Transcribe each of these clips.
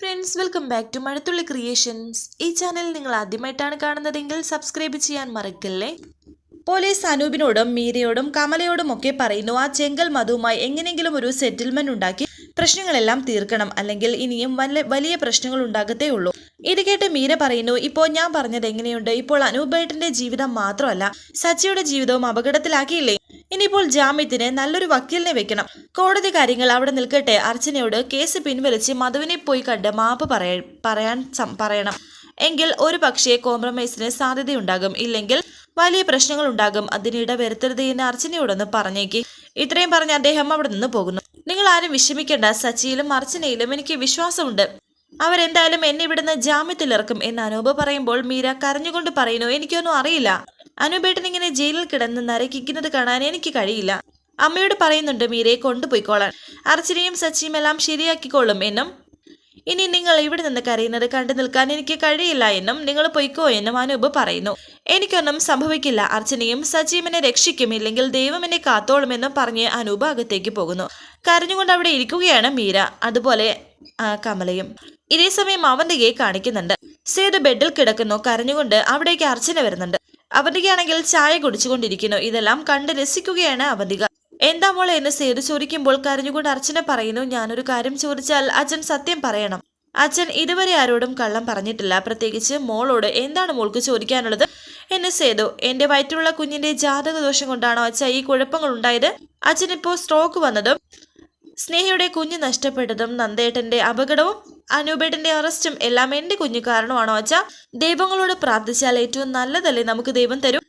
Friends welcome back to Mazhathulli creations ഈ channel നിങ്ങൾ ആദ്യമായിട്ടാണ് കാണുന്നതെങ്കിൽ സബ്സ്ക്രൈബ് ചെയ്യാൻ മറക്കല്ലേ? പോലീസ് അനൂപിനോടും മീരയോടും കമലയോടും ഒക്കെ പറയുന്നു ആ ചെങ്കൽ മധുവുമായി എങ്ങനെയെങ്കിലും ഒരു സെറ്റിൽമെന്റ് ഉണ്ടാക്കി പ്രശ്നങ്ങളെല്ലാം തീർക്കണം. അല്ലെങ്കിൽ ഇനിയും വല്ല വലിയ പ്രശ്നങ്ങൾ ഉണ്ടാകത്തേ ഉള്ളൂ. ഇത് കേട്ട് മീര പറയുന്നു ഇപ്പോൾ ഞാൻ പറഞ്ഞത് എങ്ങനെയുണ്ട്? ഇപ്പോൾ അനൂപേട്ടന്റെ ജീവിതം മാത്രമല്ല സച്ചിയുടെ ജീവിതവും അപകടത്തിലാക്കിയില്ലേ? ഇനിയിപ്പോൾ ജാമ്യത്തിന് നല്ലൊരു വക്കീലിനെ വെക്കണം. കോടതി കാര്യങ്ങൾ അവിടെ നിൽക്കട്ടെ. അർച്ചനയോട് കേസ് പിൻവലിച്ച് മധുവിനെ പോയി കണ്ട് മാപ്പ് പറയാൻ പറയണം. എങ്കിൽ ഒരു പക്ഷേ കോംപ്രമൈസിന് സാധ്യതയുണ്ടാകും. ഇല്ലെങ്കിൽ വലിയ പ്രശ്നങ്ങൾ ഉണ്ടാകും. അതിനിട വരുത്തരുത് എന്ന് അർച്ചനയോടൊന്ന് പറഞ്ഞേക്ക്. ഇത്രയും പറഞ്ഞ് അദ്ദേഹം അവിടെ നിന്ന് പോകുന്നു. നിങ്ങൾ ആരും വിഷമിക്കേണ്ട. സച്ചിയിലും അർച്ചനയിലും എനിക്ക് വിശ്വാസമുണ്ട്. അവരെന്തായാലും എന്നെ ഇവിടുന്ന് ജാമ്യത്തിലിറക്കും എന്ന് അനൂപ് പറയുമ്പോൾ മീര കരഞ്ഞുകൊണ്ട് പറയുന്നു എനിക്കൊന്നും അറിയില്ല. അനൂപേട്ടൻ ഇങ്ങനെ ജയിലിൽ കിടന്ന് നരകിക്കുന്നത് കാണാൻ എനിക്ക് കഴിയില്ല. അമ്മയോട് പറയുന്നുണ്ട് മീരയെ കൊണ്ടുപോയിക്കോളാൻ. അർച്ചനയും സച്ചിയും എല്ലാം ശരിയാക്കിക്കോളും എന്നും. ഇനി നിങ്ങൾ ഇവിടെ നിന്ന് കരയുന്നത് കണ്ടു നിൽക്കാൻ എനിക്ക് കഴിയില്ല എന്നും നിങ്ങൾ പൊയ്ക്കോ എന്നും അനൂപ് പറയുന്നു. എനിക്കൊന്നും സംഭവിക്കില്ല. അർച്ചനയും സജീവനെ രക്ഷിക്കും. ഇല്ലെങ്കിൽ ദൈവം എന്നെ കാത്തോളുമെന്നും പറഞ്ഞ് അനൂപ് അകത്തേക്ക് പോകുന്നു. കരഞ്ഞുകൊണ്ട് അവിടെ ഇരിക്കുകയാണ് മീര. അതുപോലെ കമലയും. ഇതേ സമയം അവന്തികയെ കാണിക്കുന്നുണ്ട്. സേതു ബെഡിൽ കിടക്കുന്നു. കരഞ്ഞുകൊണ്ട് അവിടേക്ക് അർച്ചന വരുന്നുണ്ട്. അവന്തികയാണെങ്കിൽ ചായ കുടിച്ചുകൊണ്ടിരിക്കുന്നു. ഇതെല്ലാം കണ്ട് രസിക്കുകയാണ് അവന്തിക. എന്താ മോളെ എന്ന് സേതു ചോദിക്കുമ്പോൾ കരഞ്ഞുകൊണ്ട് അർച്ചന പറയുന്നു ഞാനൊരു കാര്യം ചോദിച്ചാൽ അച്ഛൻ സത്യം പറയണം. അച്ഛൻ ഇതുവരെ ആരോടും കള്ളം പറഞ്ഞിട്ടില്ല. പ്രത്യേകിച്ച് മോളോട് എന്താണ് മോൾക്ക് ചോദിക്കാനുള്ളത്? എന്ന് സേതു എന്റെ വയറ്റിലുള്ള കുഞ്ഞിന്റെ ജാതക ദോഷം കൊണ്ടാണോ അച്ഛ ഈ കുഴപ്പങ്ങൾ ഉണ്ടായത് അച്ഛൻ ഇപ്പോൾ സ്ട്രോക്ക് വന്നതും സ്നേഹയുടെ കുഞ്ഞ് നഷ്ടപ്പെട്ടതും നന്ദേട്ടന്റെ അപകടവും അനൂപേട്ടന്റെ അറസ്റ്റും എല്ലാം എന്റെ കുഞ്ഞു കാരണമാണോ അച്ഛ? ദൈവങ്ങളോട് പ്രാർത്ഥിച്ചാൽ ഏറ്റവും നല്ലതല്ലേ നമുക്ക് ദൈവം തരും?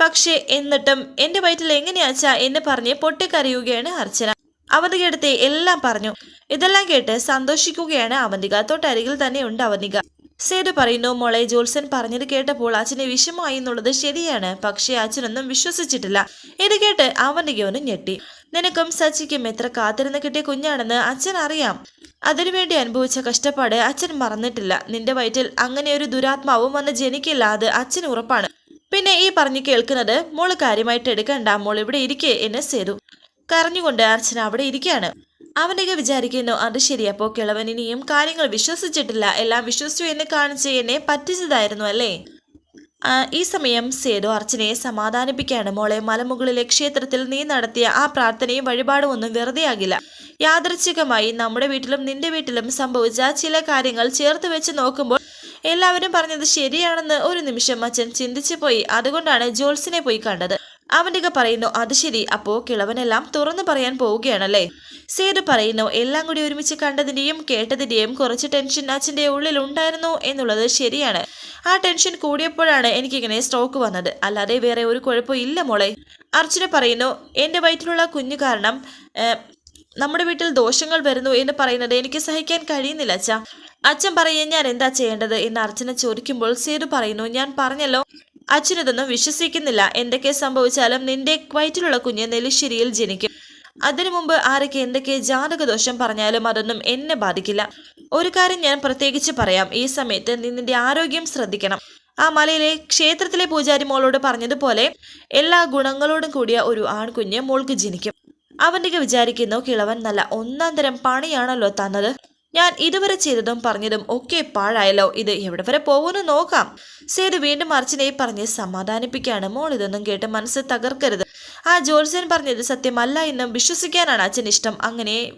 പക്ഷേ എന്നിട്ടും എന്റെ വയറ്റിൽ എങ്ങനെയാച്ചാ എന്ന് പറഞ്ഞ് പൊട്ടിക്കരയുകയാണ് അർച്ചന. അവന്തികടുത്തെ എല്ലാം പറഞ്ഞു. ഇതെല്ലാം കേട്ട് സന്തോഷിക്കുകയാണ് അവന്തിക. തൊട്ടരികിൽ തന്നെ ഉണ്ട് അവന്തിക. സേതു പറയുന്നു മോളെ ജോത്സൻ പറഞ്ഞത് കേട്ടപ്പോൾ അച്ഛന് വിഷമമായി എന്നുള്ളത് ശരിയാണ്. പക്ഷേ അച്ഛനൊന്നും വിശ്വസിച്ചിട്ടില്ല. ഇത് കേട്ട് അവന്തികവനും ഞെട്ടി. നിനക്കും സച്ചിക്കും എത്ര കാത്തിരുന്ന് കിട്ടിയ കുഞ്ഞാണെന്ന് അച്ഛൻ അറിയാം അതിനുവേണ്ടി അനുഭവിച്ച കഷ്ടപ്പാട് അച്ഛൻ മറന്നിട്ടില്ല. നിന്റെ വയറ്റിൽ അങ്ങനെ ഒരു ദുരാത്മാവും വന്ന് ജനിക്കില്ല. അത് അച്ഛന് ഉറപ്പാണ്. പിന്നെ ഈ പറഞ്ഞു കേൾക്കുന്നത് മോൾ കാര്യമായിട്ട് എടുക്കണ്ട. മോൾ ഇവിടെ ഇരിക്കേ എന്ന് സേതു കരഞ്ഞുകൊണ്ട് അർച്ചന അവിടെ ഇരിക്കുകയാണ് അവനൊക്കെ വിചാരിക്കുന്നു അത് ശരിയപ്പോ കിളവൻ ഇനിയും കാര്യങ്ങൾ വിശ്വസിച്ചിട്ടില്ല. എല്ലാം വിശ്വസിച്ചു എന്ന് കാണിച്ച് എന്നെ പറ്റിച്ചതായിരുന്നു അല്ലേ? ഈ സമയം സേതു അർച്ചനയെ സമാധാനിപ്പിക്കുകയാണ്. മോളെ മലമുകളിലെ ക്ഷേത്രത്തിൽ നീ നടത്തിയ ആ പ്രാർത്ഥനയും വഴിപാടും ഒന്നും വെറുതെയാകില്ല. യാദൃച്ഛികമായി നമ്മുടെ വീട്ടിലും നിന്റെ വീട്ടിലും സംഭവിച്ച ചില കാര്യങ്ങൾ ചേർത്ത് വെച്ച് നോക്കുമ്പോൾ എല്ലാവരും പറഞ്ഞത് ശരിയാണെന്ന് ഒരു നിമിഷം അച്ഛൻ ചിന്തിച്ചു പോയി. അതുകൊണ്ടാണ് ജോൾസിനെ പോയി കണ്ടത്. അവന്റെ പറയുന്നു അത് ശരി. അപ്പോ കിളവനെല്ലാം തുറന്നു പറയാൻ പോവുകയാണല്ലേ? സേതു പറയുന്നു എല്ലാം കൂടി ഒരുമിച്ച് കണ്ടതിന്റെയും കേട്ടതിന്റെയും കുറച്ച് ടെൻഷൻ അച്ഛന്റെ ഉള്ളിൽ ഉണ്ടായിരുന്നു എന്നുള്ളത് ശരിയാണ്. ആ ടെൻഷൻ കൂടിയപ്പോഴാണ് എനിക്കിങ്ങനെ സ്ട്രോക്ക് വന്നത്. അല്ലാതെ വേറെ ഒരു കുഴപ്പമില്ല മോളെ. അർച്ചന പറയുന്നു എന്റെ വയറ്റിലുള്ള കുഞ്ഞു കാരണം നമ്മുടെ വീട്ടിൽ ദോഷങ്ങൾ വരുന്നു എന്ന് പറയുന്നത് എനിക്ക് സഹിക്കാൻ കഴിയുന്നില്ല അച്ഛ. അച്ഛൻ പറയേ ഞാൻ എന്താ ചെയ്യേണ്ടത് എന്ന് അർച്ചന ചോദിക്കുമ്പോൾ സേതു പറയുന്നു ഞാൻ പറഞ്ഞല്ലോ അച്ഛനിതൊന്നും വിശ്വസിക്കുന്നില്ല. എന്തൊക്കെ സംഭവിച്ചാലും നിന്റെ വയറ്റിലുള്ള കുഞ്ഞ് നെല്ലിശ്ശേരിയിൽ ജനിക്കും. അതിനു മുമ്പ് ആരൊക്കെ എന്തൊക്കെ ജാതകദോഷം പറഞ്ഞാലും അതൊന്നും എന്നെ ബാധിക്കില്ല. ഒരു കാര്യം ഞാൻ പ്രത്യേകിച്ച് പറയാം. ഈ സമയത്ത് നീ നിന്റെ ആരോഗ്യം ശ്രദ്ധിക്കണം. ആ മലയിലെ ക്ഷേത്രത്തിലെ പൂജാരി മോളോട് പറഞ്ഞതുപോലെ എല്ലാ ഗുണങ്ങളോടും കൂടിയ ഒരു ആൺകുഞ്ഞ് മോൾക്ക് ജനിക്കും. അവന്റെ വിചാരിക്കുന്നു കിളവൻ നല്ല ഒന്നാം തരം പണിയാണല്ലോ തന്നത്. ഞാൻ ഇതുവരെ ചെയ്തതും പറഞ്ഞതും ഒക്കെ പാഴായല്ലോ. ഇത് എവിടെ വരെ പോകുമെന്ന് നോക്കാം. സേതു വീണ്ടും അർച്ചനയെ പറഞ്ഞ് സമാധാനിപ്പിക്കുകയാണ്. മോൾ ഇതൊന്നും കേട്ട് മനസ്സ് തകർക്കരുത്. ആ ജോത്സ്യൻ പറഞ്ഞത് സത്യമല്ല എന്നും വിശ്വസിക്കാനാണ് അച്ഛൻ ഇഷ്ടം. അങ്ങനെ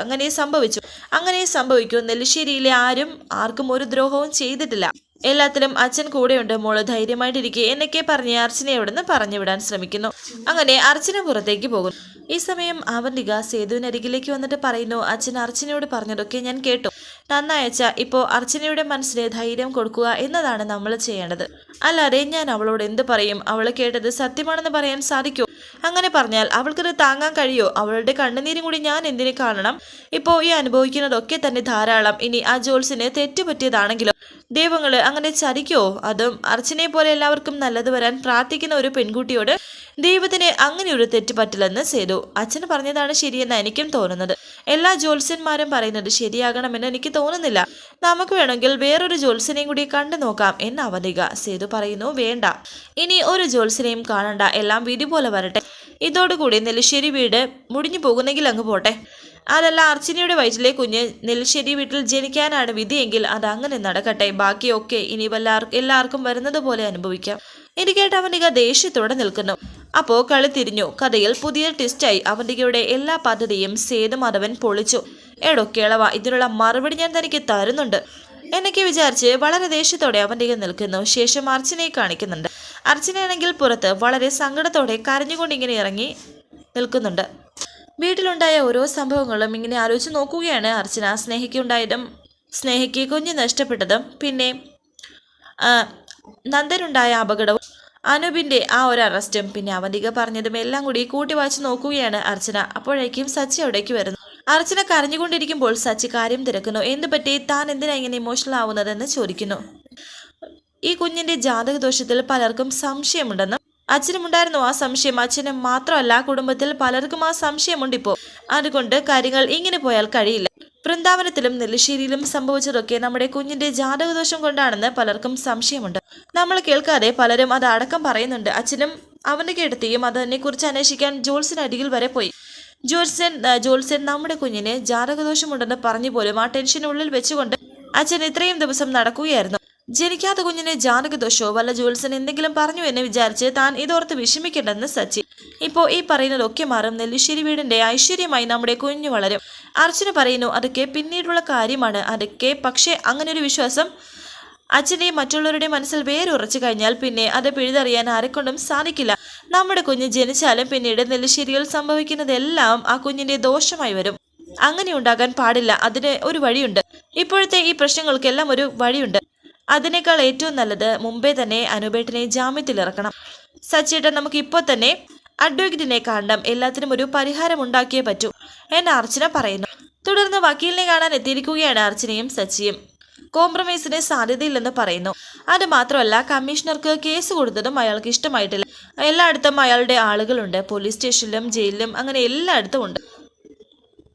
അങ്ങനെ സംഭവിച്ചു. അങ്ങനെ സംഭവിക്കൂ. നെല്ലിശ്ശേരിയിലെ ആരും ആർക്കും ഒരു ദ്രോഹവും ചെയ്തിട്ടില്ല. എല്ലാത്തിലും അച്ഛൻ കൂടെയുണ്ട്. മോൾ ധൈര്യമായിട്ടിരിക്കെ എന്നൊക്കെ പറഞ്ഞ് അവിടുന്ന് പറഞ്ഞു വിടാൻ ശ്രമിക്കുന്നു. അങ്ങനെ അർച്ചന പുറത്തേക്ക് പോകുന്നു. ഈ സമയം അവന്തിക സേതുവിനരികിലേക്ക് വന്നിട്ട് പറയുന്നു അച്ഛൻ അർച്ചനയോട് പറഞ്ഞതൊക്കെ ഞാൻ കേട്ടു. നന്നായച്ച ഇപ്പോൾ അർച്ചനയുടെ മനസ്സിന് ധൈര്യം കൊടുക്കുക എന്നതാണ് നമ്മൾ ചെയ്യേണ്ടത്. അല്ലാതെ ഞാൻ അവളോട് എന്ത് പറയും? അവൾ കേട്ടത് സത്യമാണെന്ന് പറയാൻ സാധിക്കൂ? അങ്ങനെ പറഞ്ഞാൽ അവൾക്കത് താങ്ങാൻ കഴിയോ? അവളുടെ കണ്ണുനീരും കൂടി ഞാൻ എന്തിനു കാണണം? ഇപ്പോൾ ഈ അനുഭവിക്കുന്നതൊക്കെ തന്നെ ധാരാളം. ഇനി ആ ജോൾസിന് തെറ്റുപറ്റിയതാണെങ്കിലും? ദൈവങ്ങൾ അങ്ങനെ ചതിക്കോ? അതും അർച്ചനയെ പോലെ എല്ലാവർക്കും നല്ലത് വരാൻ പ്രാർത്ഥിക്കുന്ന ഒരു പെൺകുട്ടിയോട് ദൈവത്തിന് അങ്ങനെ ഒരു തെറ്റ് പറ്റില്ലെന്ന് സേതു. അച്ഛന് പറഞ്ഞതാണ് ശരിയെന്ന് എനിക്കും തോന്നുന്നത്. എല്ലാ ജ്യോത്സ്യന്മാരും പറയുന്നത് ശരിയാകണമെന്ന് എനിക്ക് തോന്നുന്നില്ല. നമുക്ക് വേണമെങ്കിൽ വേറൊരു ജ്യോത്സ്യനെയും കൂടി കണ്ടു നോക്കാം എന്ന് അവധിക. സേതു പറയുന്നു വേണ്ട. ഇനി ഒരു ജ്യോത്സ്യനെയും കാണണ്ട. എല്ലാം വിധി പോലെ വരട്ടെ. ഇതോടുകൂടി നെല്ലിശ്ശേരി വീട് മുടിഞ്ഞു പോകുന്നെങ്കിൽ അങ്ങ് പോട്ടെ. അതല്ല അർച്ചനയുടെ വയറ്റിലെ കുഞ്ഞ് നെല്ലിശ്ശേരി വീട്ടിൽ ജനിക്കാനാണ് വിധിയെങ്കിൽ അത് അങ്ങനെ നടക്കട്ടെ. ബാക്കിയൊക്കെ ഇനി എല്ലാവർക്കും വരുന്നത് പോലെ അനുഭവിക്കാം. എനിക്കേട്ട് അവനിക ദേഷ്യത്തോടെ നിൽക്കുന്നു. അപ്പോൾ കളി തിരിഞ്ഞു. കഥയിൽ പുതിയ ട്വിസ്റ്റായി അവന്തികയുടെ എല്ലാ പദ്ധതിയും സേതുമാധവൻ പൊളിച്ചു. എടോ കേളവ ഇതിനുള്ള മറുപടി ഞാൻ തനിക്ക് തരുന്നുണ്ട്. എന്നൊക്കെ വിചാരിച്ച് വളരെ ദേഷ്യത്തോടെ അവന്തിക നിൽക്കുന്നു. ശേഷം അർച്ചനയെ കാണിക്കുന്നുണ്ട്. അർച്ചനയാണെങ്കിൽ പുറത്ത് വളരെ സങ്കടത്തോടെ കരഞ്ഞുകൊണ്ട് ഇങ്ങനെ ഇറങ്ങി നിൽക്കുന്നുണ്ട്. വീട്ടിലുണ്ടായ ഓരോ സംഭവങ്ങളും ഇങ്ങനെ ആലോചിച്ച് നോക്കുകയാണ് അർച്ചന. സ്നേഹിക്കുണ്ടായതും സ്നേഹയ്ക്ക് കുഞ്ഞ് നഷ്ടപ്പെട്ടതും പിന്നെ നന്ദനുണ്ടായ അപകടവും അനൂപിന്റെ ആ ഒരു അറസ്റ്റും പിന്നെ അവന്തിക പറഞ്ഞതും എല്ലാം കൂടി കൂട്ടി വായിച്ചു നോക്കുകയാണ് അർച്ചന. അപ്പോഴേക്കും സച്ചി അവിടേക്ക് വരുന്നു. അർച്ചന കരഞ്ഞുകൊണ്ടിരിക്കുമ്പോൾ സച്ചി കാര്യം തിരക്കുന്നു. എന്ത് പറ്റി? താൻ എന്തിനാ ഇങ്ങനെ ഇമോഷണൽ ആവുന്നതെന്ന് ചോദിക്കുന്നു. ഈ കുഞ്ഞിന്റെ ജാതകദോഷത്തിൽ പലർക്കും സംശയമുണ്ടെന്നും അച്ഛനുമുണ്ടായിരുന്നു ആ സംശയം. അച്ഛനും മാത്രമല്ല കുടുംബത്തിൽ പലർക്കും ആ സംശയമുണ്ടിപ്പോൾ അതുകൊണ്ട് കാര്യങ്ങൾ ഇങ്ങനെ പോയാൽ കഴിയില്ല. വൃന്ദാവനത്തിലും നെല്ലിശ്ശേരിയിലും സംഭവിച്ചതൊക്കെ നമ്മുടെ കുഞ്ഞിന്റെ ജാതകദോഷം കൊണ്ടാണെന്ന് പലർക്കും സംശയമുണ്ട്. നമ്മൾ കേൾക്കാതെ പലരും അത് അടക്കം പറയുന്നുണ്ട്. അച്ഛനും അവന്റെ കേട്ടത്തെയും അതിനെക്കുറിച്ച് അന്വേഷിക്കാൻ ജോൾസിന് അരികിൽ വരെ പോയി. ജോൽസൻ ജോൽസൻ നമ്മുടെ കുഞ്ഞിന് ജാതകദോഷമുണ്ടെന്ന് പറഞ്ഞു പോലും ആ ടെൻഷൻ ഉള്ളിൽ വെച്ചുകൊണ്ട് അച്ഛൻ ഇത്രയും ദിവസം നടക്കുകയായിരുന്നു. ജനിക്കാത്ത കുഞ്ഞിന് ജാതകദോഷമോ വല്ല ജോത്സ്യൻ എന്തെങ്കിലും പറഞ്ഞു എന്ന് വിചാരിച്ച് താൻ ഇതോർത്ത് വിഷമിക്കേണ്ടെന്ന് സച്ചി. ഇപ്പോ ഈ പറയുന്നതൊക്കെ മാറും. നെല്ലിശ്ശേരി വീടിന്റെ ഐശ്വര്യമായി നമ്മുടെ കുഞ്ഞു വളരും. അർച്ചന പറയുന്നു അതൊക്കെ പിന്നീടുള്ള കാര്യമാണ്. അതൊക്കെ പക്ഷേ അങ്ങനെ ഒരു വിശ്വാസം അച്ഛന്റെയും മറ്റുള്ളവരുടെയും മനസ്സിൽ വേരുറച്ചു കഴിഞ്ഞാൽ പിന്നെ അത് പിഴുതറിയാൻ ആരെക്കൊണ്ടും സാധിക്കില്ല. നമ്മുടെ കുഞ്ഞ് ജനിച്ചാലും പിന്നീട് നെല്ലിശ്ശേരിയിൽ സംഭവിക്കുന്നതെല്ലാം ആ കുഞ്ഞിന്റെ ദോഷമായി വരും. അങ്ങനെ ഉണ്ടാകാൻ പാടില്ല. അതിന് ഒരു വഴിയുണ്ട്. ഇപ്പോഴത്തെ ഈ പ്രശ്നങ്ങൾക്കെല്ലാം ഒരു വഴിയുണ്ട്. അതിനേക്കാൾ ഏറ്റവും നല്ലത് മുമ്പേ തന്നെ അനുപേട്ടനെ ജാമ്യത്തിലിറക്കണം. സച്ചേട്ടൻ നമുക്ക് ഇപ്പോൾ തന്നെ അഡ്വക്കേറ്റിനെ കാണണം. എല്ലാത്തിനും ഒരു പരിഹാരം ഉണ്ടാക്കിയേ പറ്റൂ എന്ന് അർച്ചന പറയുന്നു. തുടർന്ന് വക്കീലിനെ കാണാൻ എത്തിയിരിക്കുകയാണ് അർച്ചനയും സച്ചിയും. കോംപ്രമൈസിന് സാധ്യതയില്ലെന്ന് പറയുന്നു. അത് മാത്രമല്ല കമ്മീഷണർക്ക് കേസ് കൊടുത്തതും അയാൾക്ക് ഇഷ്ടമായിട്ടില്ല. എല്ലായിടത്തും അയാളുടെ ആളുകളുണ്ട്. പോലീസ് സ്റ്റേഷനിലും ജയിലിലും അങ്ങനെ എല്ലായിടത്തും ഉണ്ട്.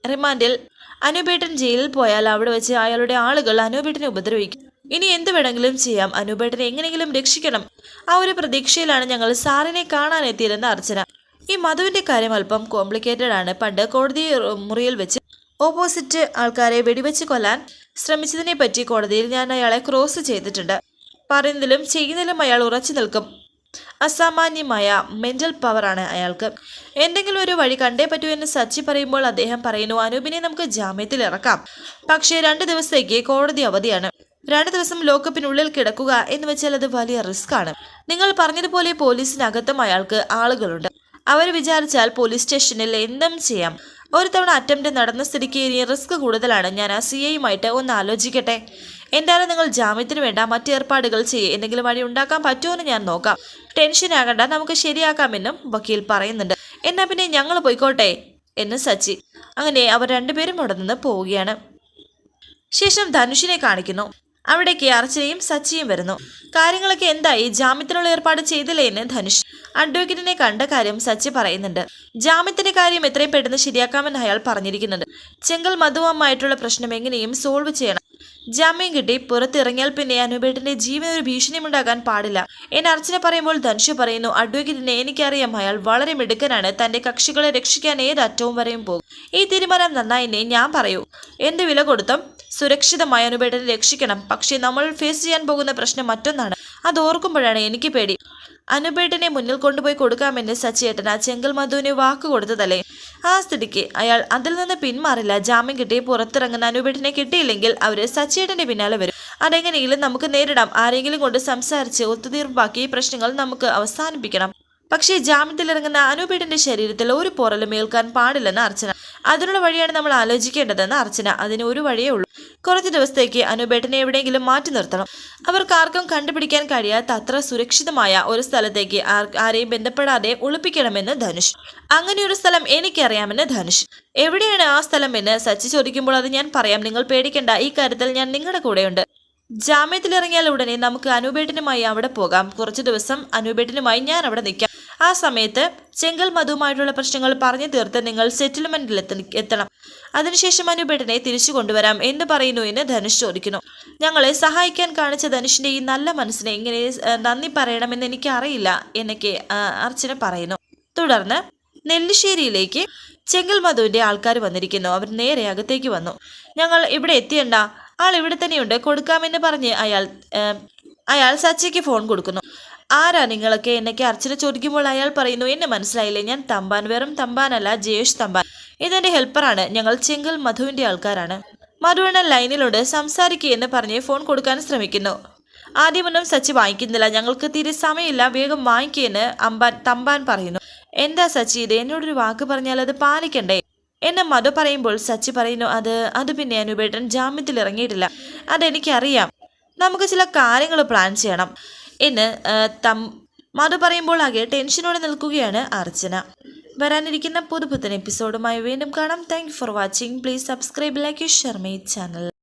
റിമാൻഡിൽ അനുബേട്ടൻ ജയിലിൽ പോയാൽ അവിടെ വെച്ച് അയാളുടെ ആളുകൾ അനുബേട്ടനെ ഉപദ്രവിക്കും. ഇനി എന്ത് വേണമെങ്കിലും ചെയ്യാം. അനുപേട്ടനെ എങ്ങനെയെങ്കിലും രക്ഷിക്കണം. ആ ഒരു പ്രതീക്ഷയിലാണ് ഞങ്ങൾ സാറിനെ കാണാൻ എത്തിയതെന്ന് അർച്ചന. ഈ മധുവിന്റെ കാര്യം അല്പം കോംപ്ലിക്കേറ്റഡ് ആണ്. പണ്ട് കോടതി മുറിയിൽ വെച്ച് ഓപ്പോസിറ്റ് ആൾക്കാരെ വെടിവെച്ച് കൊല്ലാൻ ശ്രമിച്ചതിനെ പറ്റി കോടതിയിൽ ഞാൻ അയാളെ ക്രോസ് ചെയ്തിട്ടുണ്ട്. പറയുന്നതിലും ചെയ്യുന്നതിലും അയാൾ ഉറച്ചു നിൽക്കും. അസാമാന്യമായ മെന്റൽ പവറാണ് അയാൾക്ക്. എന്തെങ്കിലും ഒരു വഴി കണ്ടേ പറ്റൂ എന്ന് സച്ചി പറയുമ്പോൾ അദ്ദേഹം പറയുന്നു അനൂപിനെ നമുക്ക് ജാമ്യത്തിൽ ഇറക്കാം. പക്ഷേ രണ്ട് ദിവസത്തേക്ക് കോടതി അവധിയാണ്. രണ്ട് ദിവസം ലോക്കപ്പിനുള്ളിൽ കിടക്കുക എന്ന് വെച്ചാൽ അത് വലിയ റിസ്ക് ആണ്. നിങ്ങൾ പറഞ്ഞതുപോലെ പോലീസിനകത്തും അയാൾക്ക് ആളുകളുണ്ട്. അവർ വിചാരിച്ചാൽ പോലീസ് സ്റ്റേഷനിൽ എന്തും ചെയ്യാം. ഒരു തവണ അറ്റംപ്റ്റ് നടന്ന സ്ഥിതിക്ക് ഇനി റിസ്ക് കൂടുതലാണ്. ഞാൻ ആ സി ഐയുമായിട്ട് ഒന്ന് ആലോചിക്കട്ടെ. എന്തായാലും നിങ്ങൾ ജാമ്യത്തിന് വേണ്ട മറ്റേർപ്പാടുകൾ ചെയ്യേ. എന്തെങ്കിലും വഴി ഉണ്ടാക്കാൻ പറ്റുമോ എന്ന് ഞാൻ നോക്കാം. ടെൻഷൻ ആകണ്ട നമുക്ക് ശരിയാക്കാമെന്നും വക്കീൽ പറയുന്നുണ്ട്. എന്നാ പിന്നെ ഞങ്ങൾ പോയിക്കോട്ടെ എന്ന് സച്ചി. അങ്ങനെ അവർ രണ്ടുപേരും അവിടെ നിന്ന് പോവുകയാണ്. ശേഷം ധനുഷിനെ കാണിക്കുന്നു. അവിടേക്ക് അർച്ചനയും സച്ചിയും വരുന്നു കാര്യങ്ങളൊക്കെ എന്തായി? ജാമ്യത്തിനുള്ള ഏർപ്പാട് ചെയ്തില്ലേ എന്ന് ധനുഷ് അഡ്വക്കേറ്റിനെ കണ്ട കാര്യം സച്ചി പറയുന്നുണ്ട്. ജാമ്യത്തിന്റെ കാര്യം എത്രയും പെട്ടെന്ന് ശരിയാക്കാമെന്ന് അയാൾ പറഞ്ഞിരിക്കുന്നുണ്ട്. ചെങ്കൽ മധുവുമായിട്ടുള്ള പ്രശ്നം എങ്ങനെയും സോൾവ് ചെയ്യണം. ജാമ്യം കിട്ടി പുറത്തിറങ്ങിയാൽ പിന്നെ അനുപേട്ടന്റെ ജീവൻ ഒരു ഭീഷണിയുണ്ടാകാൻ പാടില്ല. എന്ന് അർച്ചന പറയുമ്പോൾ ധനുഷ് പറയുന്നു അഡ്വക്കേറ്റിനെ എനിക്കറിയാം അയാൾ വളരെ മിടുക്കനാണ്. തന്റെ കക്ഷികളെ രക്ഷിക്കാൻ ഏത് അറ്റവും വരെയും പോകും. ഈ തീരുമാനം നന്നായിനെ ഞാൻ പറയൂ. എന്ത് വില കൊടുത്തും സുരക്ഷിതമായ അനുപേട്ടനെ രക്ഷിക്കണം. പക്ഷേ നമ്മൾ ഫേസ് ചെയ്യാൻ പോകുന്ന പ്രശ്നം മറ്റൊന്നാണ്. അത് ഓർക്കുമ്പോഴാണ് എനിക്ക് പേടി. അനുപേട്ടനെ മുന്നിൽ കൊണ്ടുപോയി കൊടുക്കാമെന്ന് സച്ചിയേട്ടൻ ആ ചെങ്കൽ മധുവിന് വാക്ക് കൊടുത്തതല്ലേ? ആ സ്ഥിതിക്ക് അയാൾ അതിൽ നിന്ന് പിന്മാറില്ല. ജാമ്യം കിട്ടി പുറത്തിറങ്ങുന്ന അനുപേട്ടനെ കിട്ടിയില്ലെങ്കിൽ അവർ സച്ചിയേട്ടന്റെ പിന്നാലെ വരും. അതെങ്ങനെയെങ്കിലും നമുക്ക് നേരിടാം. ആരെങ്കിലും കൊണ്ട് സംസാരിച്ച് ഒത്തുതീർപ്പാക്കി പ്രശ്നങ്ങൾ നമുക്ക് അവസാനിപ്പിക്കണം. പക്ഷേ ജാമ്യത്തിലിറങ്ങുന്ന അനൂപേട്ടന്റെ ശരീരത്തിൽ ഒരു പോറലും ഏൽക്കാൻ പാടില്ലെന്ന് അർച്ചന. അതിനുള്ള വഴിയാണ് നമ്മൾ ആലോചിക്കേണ്ടതെന്ന് അർച്ചന. അതിന് ഒരു വഴിയേ ഉള്ളൂ. കുറച്ച് ദിവസത്തേക്ക് അനുബേട്ടനെ എവിടെയെങ്കിലും മാറ്റി നിർത്തണം. അവർക്ക് ആർക്കും കണ്ടുപിടിക്കാൻ കഴിയാത്ത അത്ര സുരക്ഷിതമായ ഒരു സ്ഥലത്തേക്ക് ആരെയും ബന്ധപ്പെടാതെ ഒളിപ്പിക്കണമെന്ന് ധനുഷ്. അങ്ങനെ ഒരു സ്ഥലം എനിക്കറിയാമെന്ന് ധനുഷ്. എവിടെയാണ് ആ സ്ഥലം എന്ന് സച്ചി ചോദിക്കുമ്പോൾ അത് ഞാൻ പറയാം. നിങ്ങൾ പേടിക്കേണ്ട. ഈ കാര്യത്തിൽ ഞാൻ നിങ്ങളുടെ കൂടെയുണ്ട്. ജാമ്യത്തിലിറങ്ങിയാൽ ഉടനെ നമുക്ക് അനൂപേട്ടനുമായി അവിടെ പോകാം. കുറച്ച് ദിവസം അനൂപേട്ടനുമായി ഞാൻ അവിടെ നിൽക്കാം. ആ സമയത്ത് ചെങ്കൽ മധുവുമായിട്ടുള്ള പ്രശ്നങ്ങൾ പറഞ്ഞു തീർത്ത് നിങ്ങൾ സെറ്റിൽമെന്റിൽ എത്തണം. അതിനുശേഷം അനുപേട്ടനെ തിരിച്ചു കൊണ്ടുവരാം എന്ന് പറയുന്നു എന്ന് ധനുഷ് ചോദിക്കുന്നു. ഞങ്ങളെ സഹായിക്കാൻ കാണിച്ച ധനുഷിന്റെ ഈ നല്ല മനസ്സിനെ എങ്ങനെ നന്ദി പറയണമെന്ന് എനിക്ക് അറിയില്ല എന്നൊക്കെ അർച്ചന പറയുന്നു. തുടർന്ന് നെല്ലിശ്ശേരിയിലേക്ക് ചെങ്കൽ മധുവിന്റെ ആൾക്കാർ വന്നിരിക്കുന്നു. അവർ നേരെ അകത്തേക്ക് വന്നു. ഞങ്ങൾ ഇവിടെ എത്തിയണ്ട. ആൾ ഇവിടെ തന്നെയുണ്ട്. കൊടുക്കാമെന്ന് പറഞ്ഞ് അയാൾ അയാൾ സച്ചിക്ക് ഫോൺ കൊടുക്കുന്നു. ആരാ നിങ്ങളൊക്കെ? എന്നൊക്കെ അർച്ചന ചോദിക്കുമ്പോൾ അയാൾ പറയുന്നു എന്നെ മനസ്സിലായില്ലേ? ഞാൻ തമ്പാൻ വെറും തമ്പാനല്ല ജയേഷ് തമ്പാൻ. ഇതെന്റെ ഹെൽപ്പറാണ്. ഞങ്ങൾ ചെങ്കൽ മധുവിന്റെ ആൾക്കാരാണ്. മധുവണ്ണൻ ലൈനിലൂടെ സംസാരിക്കുക എന്ന് പറഞ്ഞ് ഫോൺ കൊടുക്കാൻ ശ്രമിക്കുന്നു. ആദ്യമൊന്നും സച്ചി വാങ്ങിക്കുന്നില്ല. ഞങ്ങൾക്ക് തീരെ സമയമില്ല. വേഗം വാങ്ങിക്കുകയെന്ന് അമ്പാൻ തമ്പാൻ പറയുന്നു. എന്താ സച്ചി ഇത്? എന്നോടൊരു വാക്ക് പറഞ്ഞാൽ അത് പാലിക്കണ്ടേ? എന്ന് മധു പറയുമ്പോൾ സച്ചി പറയുന്നു അത് അത് പിന്നെ അനുപേട്ടൻ ജാമ്യത്തിൽ ഇറങ്ങിയിട്ടില്ല അതെനിക്കറിയാം. നമുക്ക് ചില കാര്യങ്ങൾ പ്ലാൻ ചെയ്യണം. എന്ന് തം മാധു പറയുമ്പോൾ ആകെ ടെൻഷനോടെ നിൽക്കുകയാണ് അർച്ചന. വരാനിരിക്കുന്ന പുതുപുത്തൻ എപ്പിസോഡുമായി വീണ്ടും കാണാം. Thank for watching please subscribe like share my channel